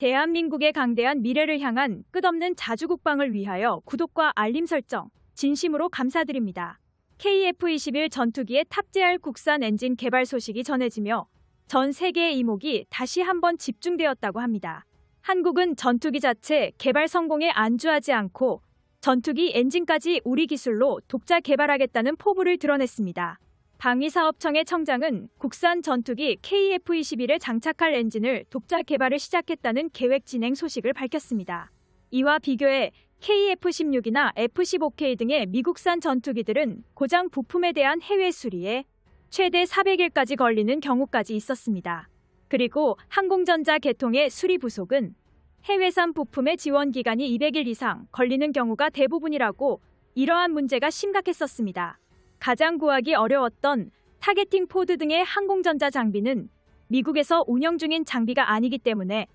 대한민국의 강대한 미래를 향한 끝없는 자주국방을 위하여 구독과 알림 설정 진심으로 감사드립니다. KF-21 전투기에 탑재할 국산 엔진 개발 소식이 전해지며 전 세계의 이목이 다시 한번 집중되었다고 합니다. 한국은 전투기 자체 개발 성공에 안주하지 않고 전투기 엔진까지 우리 기술로 독자 개발하겠다는 포부를 드러냈습니다. 방위사업청의 청장은 국산 전투기 KF-21에 장착할 엔진을 독자 개발을 시작했다는 계획 진행 소식을 밝혔습니다. 이와 비교해 KF-16이나 F-15K 등의 미국산 전투기들은 고장 부품에 대한 해외 수리에 최대 400일까지 걸리는 경우까지 있었습니다. 그리고 항공전자 개통의 수리 부속은 해외산 부품의 지원 기간이 200일 이상 걸리는 경우가 대부분이라고 이러한 문제가 심각했었습니다. 가장 구하기 어려웠던 타겟팅 포드 등의 항공전자 장비는 미국에서 운영 중인 장비가 아니기 때문에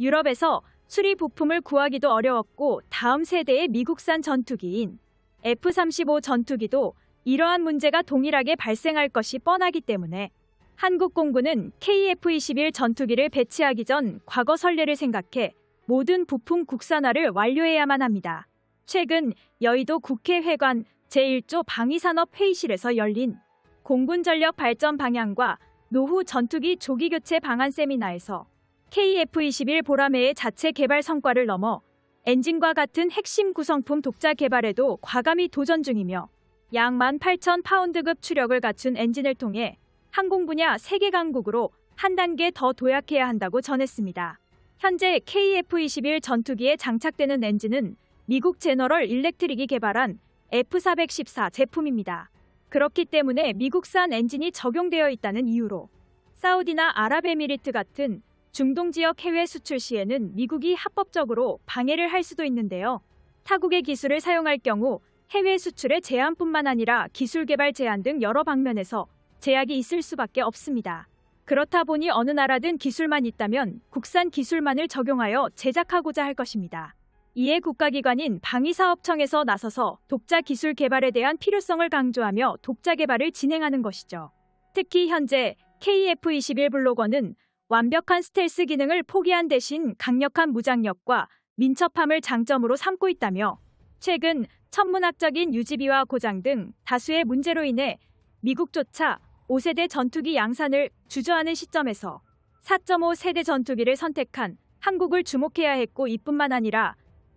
유럽에서 수리 부품을 구하기도 어려웠고 다음 세대의 미국산 전투기인 F-35 전투기도 이러한 문제가 동일하게 발생할 것이 뻔하기 때문에 한국 공군은 KF-21 전투기를 배치하기 전 과거 선례를 생각해 모든 부품 국산화를 완료해야만 합니다. 최근 여의도 국회회관 제1조 방위산업 회의실에서 열린 공군 전력 발전 방향과 노후 전투기 조기 교체 방안 세미나에서 KF-21 보라매의 자체 개발 성과를 넘어 엔진과 같은 핵심 구성품 독자 개발에도 과감히 도전 중이며 약 18,000파운드급 추력을 갖춘 엔진을 통해 항공 분야 세계 강국으로 한 단계 더 도약해야 한다고 전했습니다. 현재 KF-21 전투기에 장착되는 엔진은 미국 제너럴 일렉트릭이 개발한 F414 제품입니다. 그렇기 때문에 미국산 엔진이 적용되어 있다는 이유로 사우디나 아랍에미리트 같은 중동 지역 해외 수출 시에는 미국이 합법적으로 방해를 할 수도 있는데요. 타국의 기술을 사용할 경우 해외 수출의 제한뿐만 아니라 기술 개발 제한 등 여러 방면에서 제약이 있을 수밖에 없습니다. 그렇다 보니 어느 나라든 기술만 있다면 국산 기술만을 적용하여 제작하고자 할 것입니다. 이에 국가기관인 방위사업청에서 나서서 독자 기술 개발에 대한 필요성을 강조하며 독자 개발을 진행하는 것이죠. 특히 현재 KF-21 블로거는 완벽한 스텔스 기능을 포기한 대신 강력한 무장력과 민첩함을 장점으로 삼고 있다며 최근 천문학적인 유지비와 고장 등 다수의 문제로 인해 미국조차 5세대 전투기 양산을 주저하는 시점에서 4.5 세대 전투기를 선택한 한국을 주목해야 했고 이뿐만 아니라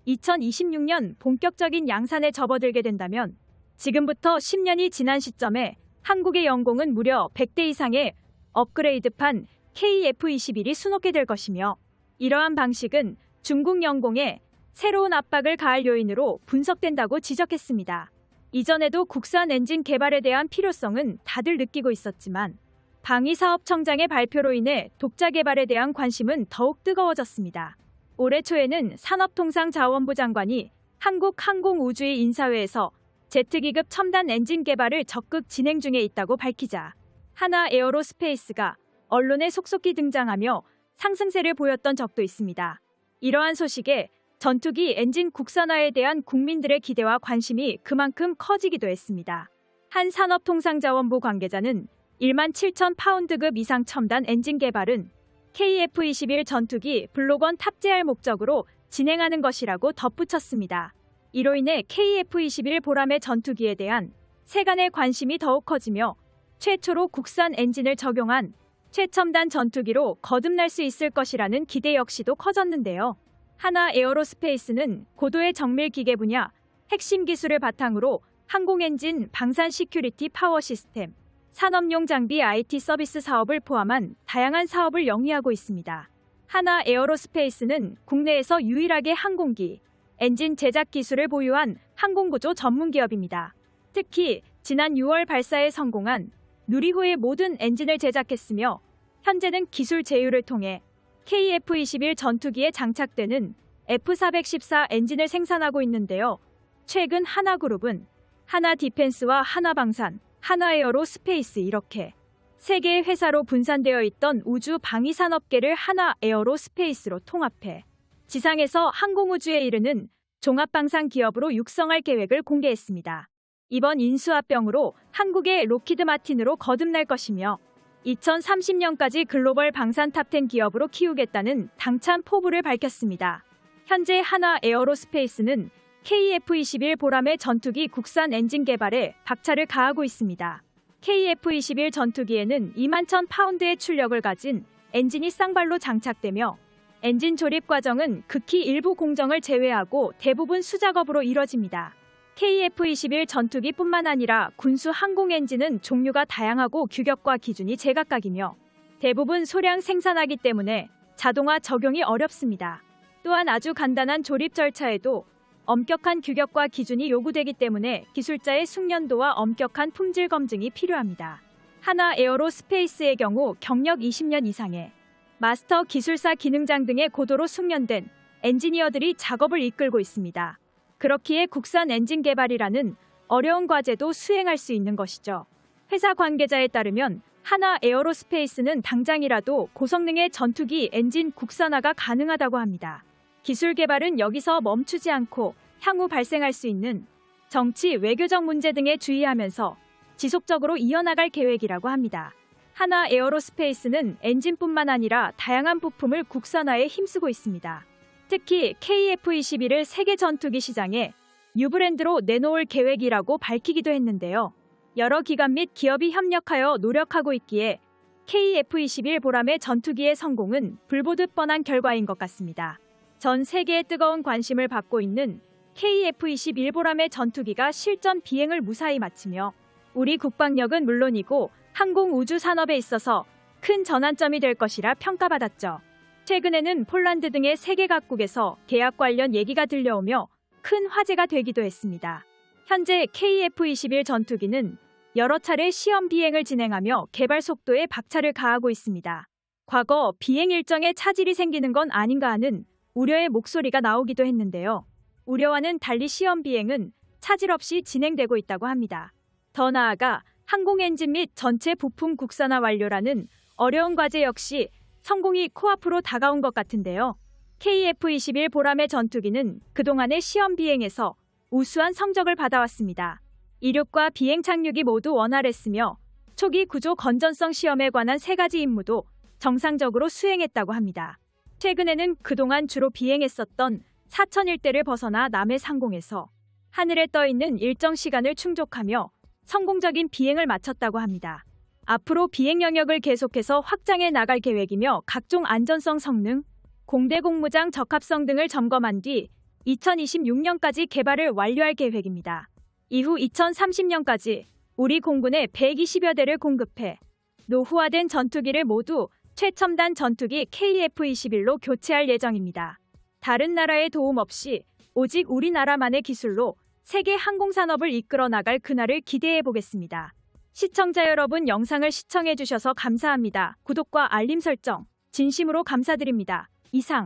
2026년 본격적인 양산에 접어들게 된다면 지금부터 10년이 지난 시점에 한국의 영공은 무려 100대 이상의 업그레이드판 KF-21이 수놓게 될 것이며 이러한 방식은 중국 영공에 새로운 압박을 가할 요인으로 분석된다고 지적했습니다. 이전에도 국산 엔진 개발에 대한 필요성은 다들 느끼고 있었지만 방위사업청장의 발표로 인해 독자 개발에 대한 관심은 더욱 뜨거워졌습니다. 올해 초에는 산업통상자원부 장관이 한국항공우주의 인사회에서 제트기급 첨단 엔진 개발을 적극 진행 중에 있다고 밝히자 하나 에어로스페이스가 언론에 속속히 등장하며 상승세를 보였던 적도 있습니다. 이러한 소식에 전투기 엔진 국산화에 대한 국민들의 기대와 관심이 그만큼 커지기도 했습니다. 한 산업통상자원부 관계자는 1만 7천 파운드급 이상 첨단 엔진 개발은 KF-21 전투기 블록원 탑재할 목적으로 진행하는 것이라고 덧붙였습니다. 이로 인해 KF-21 보람의 전투기에 대한 세간의 관심이 더욱 커지며 최초로 국산 엔진을 적용한 최첨단 전투기로 거듭날 수 있을 것이라는 기대 역시도 커졌는데요. 하나 에어로스페이스는 고도의 정밀 기계 분야 핵심 기술을 바탕으로 항공 엔진 방산 시큐리티 파워 시스템, 산업용 장비 IT 서비스 사업을 포함한 다양한 사업을 영위하고 있습니다. 하나 에어로스페이스는 국내에서 유일하게 항공기, 엔진 제작 기술을 보유한 항공구조 전문 기업입니다. 특히 지난 6월 발사에 성공한 누리호의 모든 엔진을 제작했으며 현재는 기술 제휴를 통해 KF-21 전투기에 장착되는 F414 엔진을 생산하고 있는데요. 최근 하나그룹은 하나 디펜스와 하나방산, 하나에어로 스페이스 이렇게 세 개의 회사로 분산되어 있던 우주 방위 산업계를 하나 에어로 스페이스로 통합해 지상에서 항공우주에 이르는 종합방산 기업으로 육성할 계획을 공개했습니다. 이번 인수합병으로 한국의 로키드 마틴으로 거듭날 것이며 2030년까지 글로벌 방산 탑10 기업으로 키우겠다는 당찬 포부를 밝혔습니다. 현재 하나 에어로스페이스는 KF-21 보람의 전투기 국산 엔진 개발에 박차를 가하고 있습니다. KF-21 전투기에는 2만 1000 파운드의 출력을 가진 엔진이 쌍발로 장착되며 엔진 조립 과정은 극히 일부 공정을 제외하고 대부분 수작업으로 이뤄집니다. KF-21 전투기뿐만 아니라 군수 항공 엔진은 종류가 다양하고 규격과 기준이 제각각이며 대부분 소량 생산하기 때문에 자동화 적용이 어렵습니다. 또한 아주 간단한 조립 절차에도 엄격한 규격과 기준이 요구되기 때문에 기술자의 숙련도와 엄격한 품질 검증이 필요합니다. 하나 에어로 스페이스의 경우 경력 20년 이상의 마스터 기술사 기능장 등의 고도로 숙련된 엔지니어들이 작업을 이끌고 있습니다. 그렇기에 국산 엔진 개발이라는 어려운 과제도 수행할 수 있는 것이죠. 회사 관계자에 따르면 하나 에어로스페이스는 당장이라도 고성능의 전투기 엔진 국산화가 가능하다고 합니다. 기술 개발은 여기서 멈추지 않고 향후 발생할 수 있는 정치, 외교적 문제 등에 주의하면서 지속적으로 이어나갈 계획이라고 합니다. 하나 에어로스페이스는 엔진뿐만 아니라 다양한 부품을 국산화에 힘쓰고 있습니다. 특히 KF-21을 세계 전투기 시장에 뉴브랜드로 내놓을 계획이라고 밝히기도 했는데요. 여러 기관 및 기업이 협력하여 노력하고 있기에 KF-21 보람의 전투기의 성공은 불보듯 뻔한 결과인 것 같습니다. 전 세계의 뜨거운 관심을 받고 있는 KF-21 보람의 전투기가 실전 비행을 무사히 마치며 우리 국방력은 물론이고 항공 우주 산업에 있어서 큰 전환점이 될 것이라 평가받았죠. 최근에는 폴란드 등의 세계 각국에서 계약 관련 얘기가 들려오며 큰 화제가 되기도 했습니다. 현재 KF-21 전투기는 여러 차례 시험 비행을 진행하며 개발 속도에 박차를 가하고 있습니다. 과거 비행 일정에 차질이 생기는 건 아닌가 하는 우려의 목소리가 나오기도 했는데요. 우려와는 달리 시험 비행은 차질 없이 진행되고 있다고 합니다. 더 나아가 항공 엔진 및 전체 부품 국산화 완료라는 어려운 과제 역시 성공이 코앞으로 다가온 것 같은데요. KF-21 보람의 전투기는 그동안의 시험 비행에서 우수한 성적을 받아왔습니다. 이륙과 비행 착륙이 모두 원활했으며 초기 구조 건전성 시험에 관한 세 가지 임무도 정상적으로 수행했다고 합니다. 최근에는 그동안 주로 비행했었던 사천 일대를 벗어나 남해 상공에서 하늘에 떠 있는 일정 시간을 충족하며 성공적인 비행을 마쳤다고 합니다. 앞으로 비행 영역을 계속해서 확장해 나갈 계획이며 각종 안전성 성능, 공대 공무장 적합성 등을 점검한 뒤 2026년까지 개발을 완료할 계획입니다. 이후 2030년까지 우리 공군에 120여 대를 공급해 노후화된 전투기를 모두 최첨단 전투기 KF-21로 교체할 예정입니다. 다른 나라의 도움 없이 오직 우리나라만의 기술로 세계 항공산업을 이끌어 나갈 그날을 기대해 보겠습니다. 시청자 여러분 영상을 시청해 주셔서 감사합니다. 구독과 알림 설정 진심으로 감사드립니다. 이상